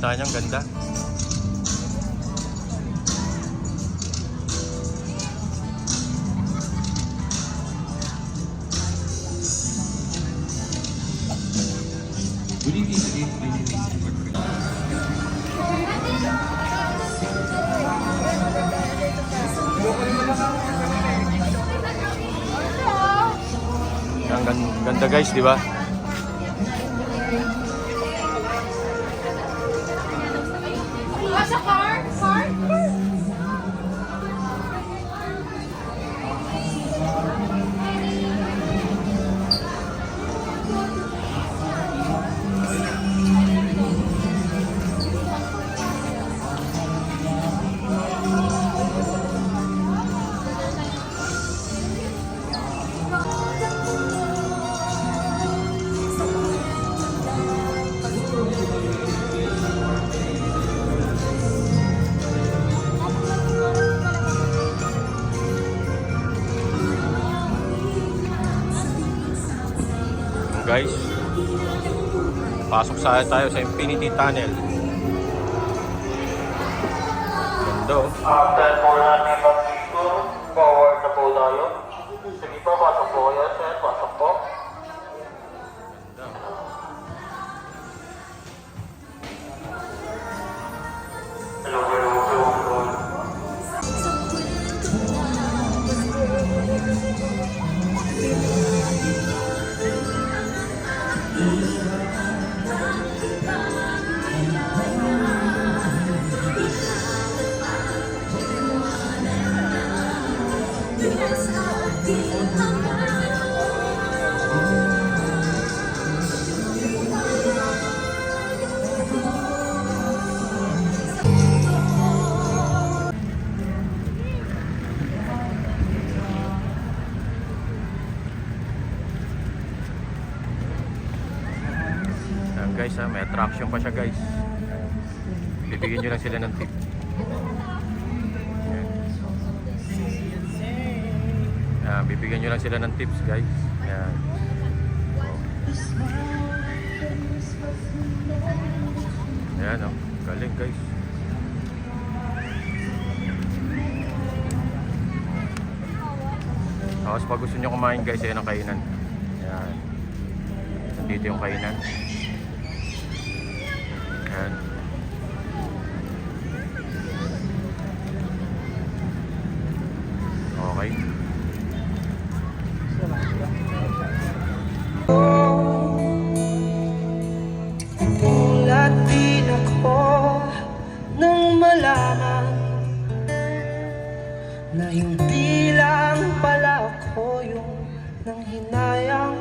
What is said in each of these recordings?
kita niya ang ganda. Good evening again, ladies and gentlemen. Ang gan- ganda guys, di ba? Pasok sa tayo sa Infinity Tunnel. Ganda oh. Guys ha, may attraction pa siya guys. Bibigyan nyo lang sila ng tip. Ayan, bibigyan nyo lang sila ng tips guys. Ayan. Ayan oh, galing guys. Tapos pag gusto nyo kumain guys, ayan ang kainan. Ayan. Nandito yung kainan. Ayan. Hindi lang pala ako yung nang hinayang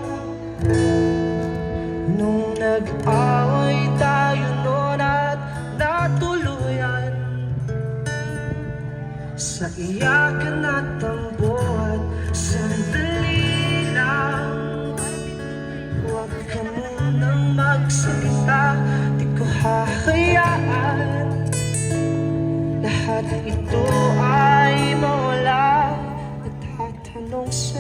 Nung nag-away tayo noon at natuluyan Sa iyakan at tambo at sandali lang. Huwag ka munang magsalita Di ko hahayaan. Lahat ito Nagtatanong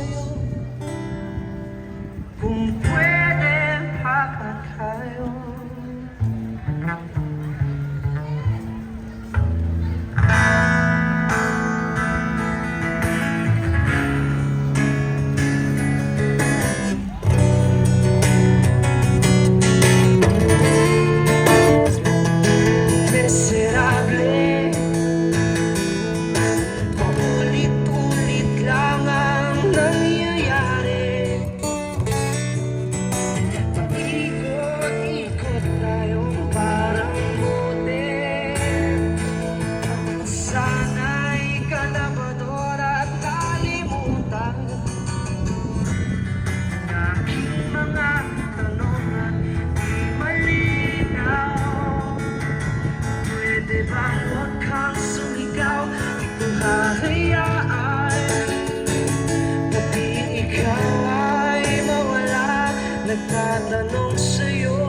nagtatanong sa'yo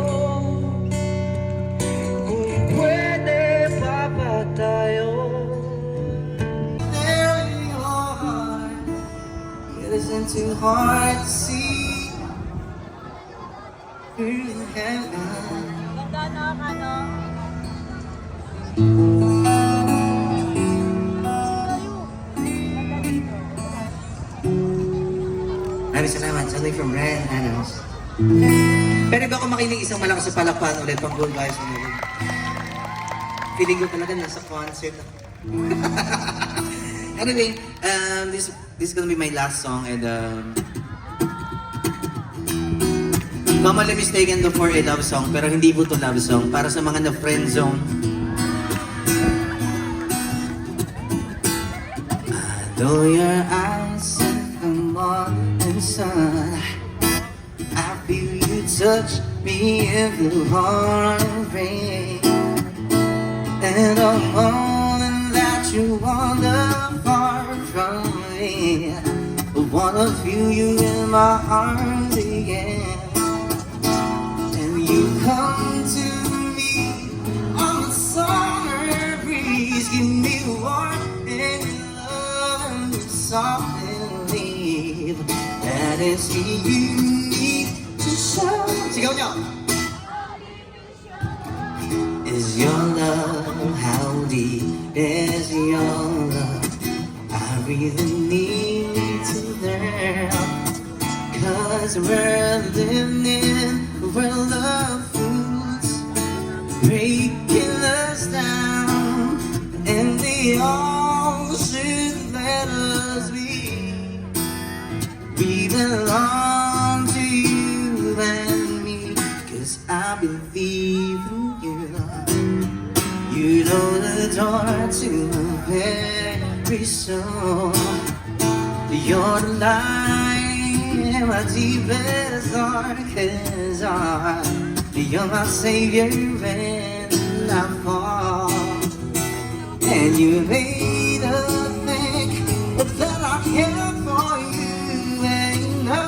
Kung pwede pa ba tayo There your heart It isn't too hard to see Through the heaven Ganda no, ano? Maraming salamat. Something from Ryan Anos. Pero ba ako makinig isang malakas sa palakpan ulit pang gold mo ulit? Feeling ko talaga nasa concert ako. anyway, um, this this is gonna be my last song and um, Commonly mistaken to for a love song pero hindi po to love song para sa mga na friend zone. Although your eyes in the morning sun I touch me in the pouring rain And I'm that you wander far from me. I wanna feel you in my arms again. And you come to me on the summer breeze. Give me warmth and love and you softly leave That is you Is your love, how deep is your love? I really need to learn Cause we're living where love foods door to very soul You're the light my deepest darkest heart. You're my savior when I fall. And you made a think that I care for you. Ain't no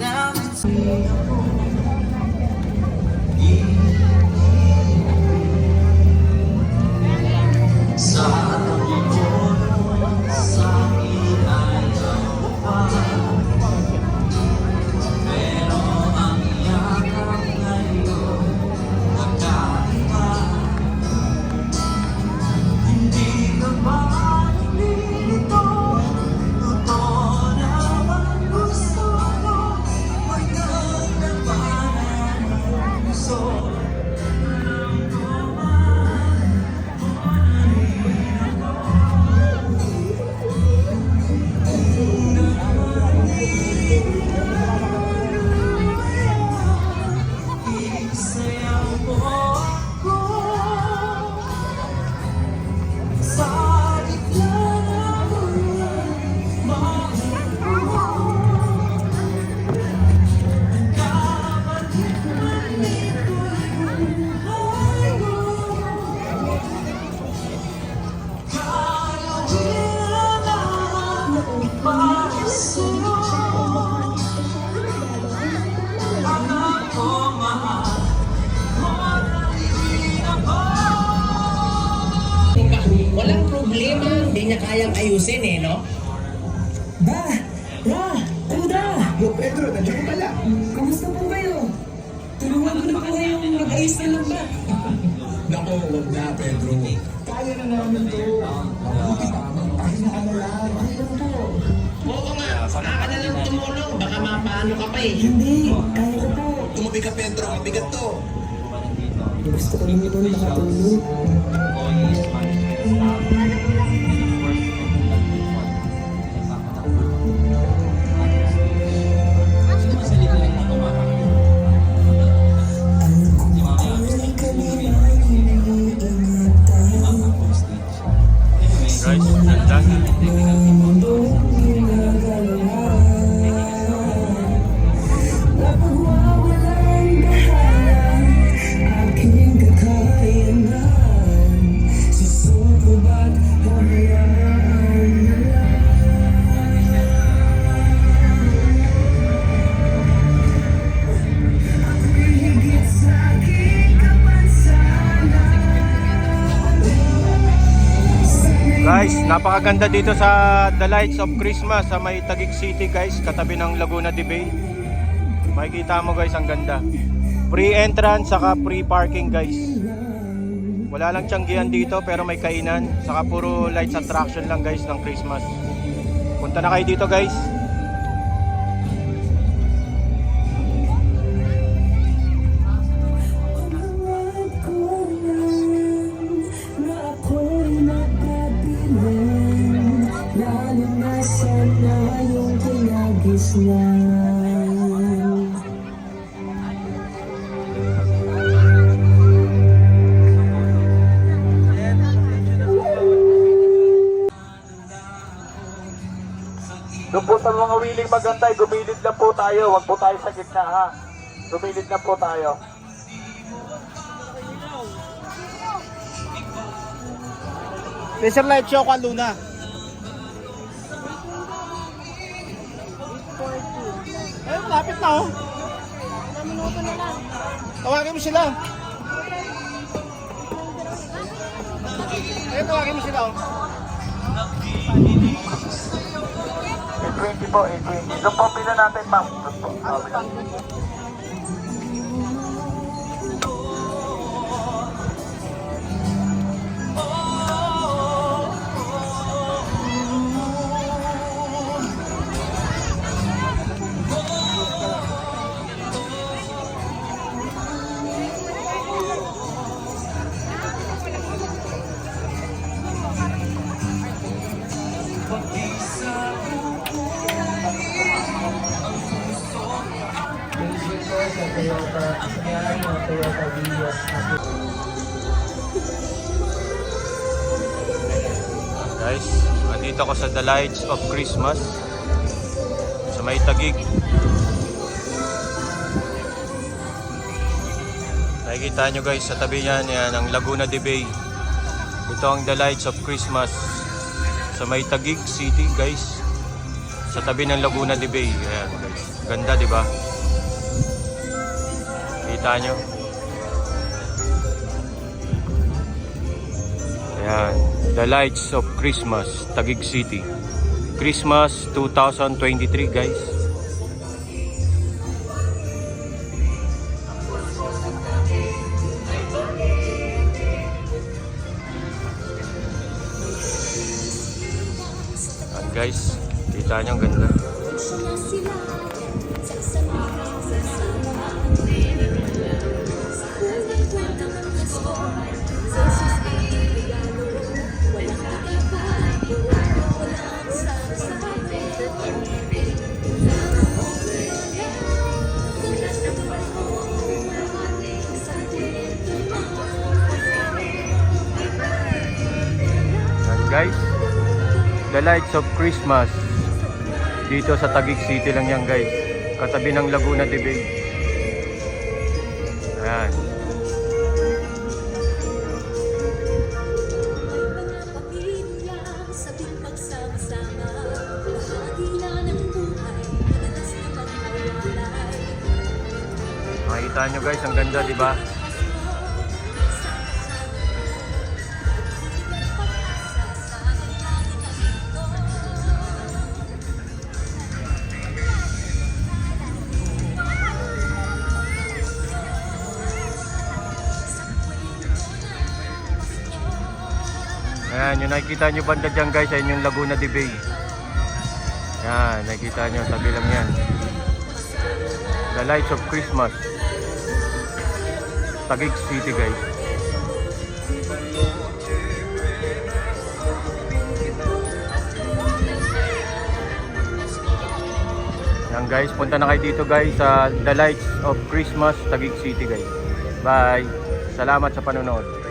doubt it's Walang problema, hindi niya kayang ayusin eh, no? Da! Da! Kuda! Yo, Pedro, nandiyan ko pala. Kamusta po kayo? Tulungan ko na po kayong mag-ayos na lang ba? Nako, wag na, Pedro. Kaya na namin to. Mabuti pa, magpahinga na lang. Ano po? Oo nga, saka na lang tumulong, baka mapaano ka pa eh. Hindi, kaya ko po. Tumabi ka, Pedro. Mabigat to. Gusto ko rin ito nakatulog. Guys, napakaganda dito sa The Lights of Christmas sa may Taguig City guys, katabi ng Laguna de Bay. Makikita mo guys, ang ganda. Free entrance saka free parking guys. Wala lang tiyanggihan dito pero may kainan. Saka puro lights attraction lang guys ng Christmas. Punta na kayo dito guys. Willing magantay, gumilid na po tayo. Huwag po tayo sa gitna ha. Gumilid na po tayo. Laser light show ka Luna. Eh, lapit na oh. Tawagin mo sila. Eh, tawagin mo sila oh. 820 po, 820. Doon po pila natin, ma'am. Doon po. Guys, andito ako sa The Lights of Christmas sa may Tagig. Nakikita nyo guys sa tabi niyan yan ang Laguna de Bay. Ito ang The Lights of Christmas sa may Tagig City guys. Sa tabi ng Laguna de Bay. Ayan guys. Ganda di ba? Kita nyo? Ayan. The Lights of Christmas, Taguig City. Christmas 2023, guys. Ayan, guys. Kita niyo ang ganda. Lights of Christmas. Dito sa Taguig City lang yan, guys. Katabi ng Laguna de Bay. Ayan. Makita nyo guys, ang ganda, di ba? Yung nakikita nyo banda dyan guys, ay yung Laguna de Bay. Ayan, nakikita nyo, tabi lang yan. The Lights of Christmas. Taguig City guys. Yan guys, punta na kayo dito guys sa The Lights of Christmas Taguig City guys. Bye. Salamat sa panonood.